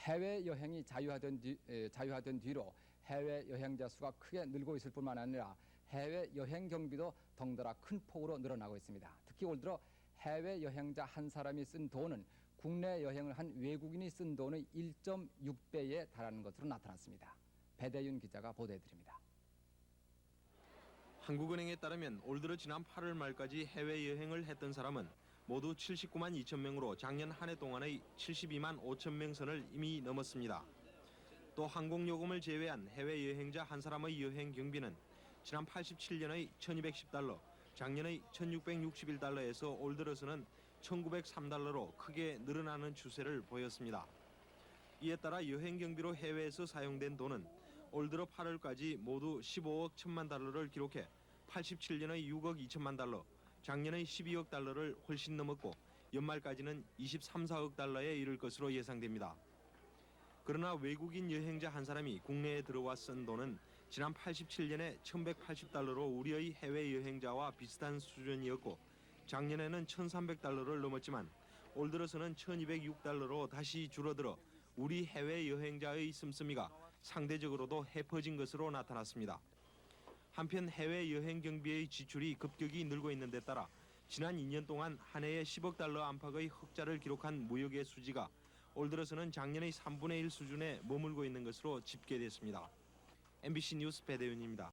해외 여행이 자유화된, 뒤, 에, 자유화된 뒤로 해외 여행자 수가 크게 늘고 있을 뿐만 아니라 해외 여행 경비도 덩달아 큰 폭으로 늘어나고 있습니다. 특히 올 들어 해외 여행자 한 사람이 쓴 돈은 국내 여행을 한 외국인이 쓴 돈의 1.6배에 달하는 것으로 나타났습니다. 배대윤 기자가 보도해 드립니다. 한국은행에 따르면 올 들어 지난 8월 말까지 해외 여행을 했던 사람은 모두 79만 2천 명으로 작년 한 해 동안의 72만 5천 명 선을 이미 넘었습니다. 또 항공요금을 제외한 해외 여행자 한 사람의 여행 경비는 지난 87년의 1210달러, 작년의 1661달러에서 올 들어서는 1903달러로 크게 늘어나는 추세를 보였습니다. 이에 따라 여행 경비로 해외에서 사용된 돈은 올 들어 8월까지 모두 15억 1천만 달러를 기록해 87년의 6억 2천만 달러, 작년의 12억 달러를 훨씬 넘었고 연말까지는 23, 4억 달러에 이를 것으로 예상됩니다. 그러나 외국인 여행자 한 사람이 국내에 들어와 쓴 돈은 지난 87년에 1180달러로 우리의 해외 여행자와 비슷한 수준이었고 작년에는 1300달러를 넘었지만 올 들어서는 1206달러로 다시 줄어들어 우리 해외 여행자의 씀씀이가 상대적으로도 해퍼진 것으로 나타났습니다. 한편 해외 여행 경비의 지출이 급격히 늘고 있는 데 따라 지난 2년 동안 한 해에 10억 달러 안팎의 흑자를 기록한 무역의 수지가 올 들어서는 작년의 3분의 1 수준에 머물고 있는 것으로 집계됐습니다. MBC 뉴스 배대윤입니다.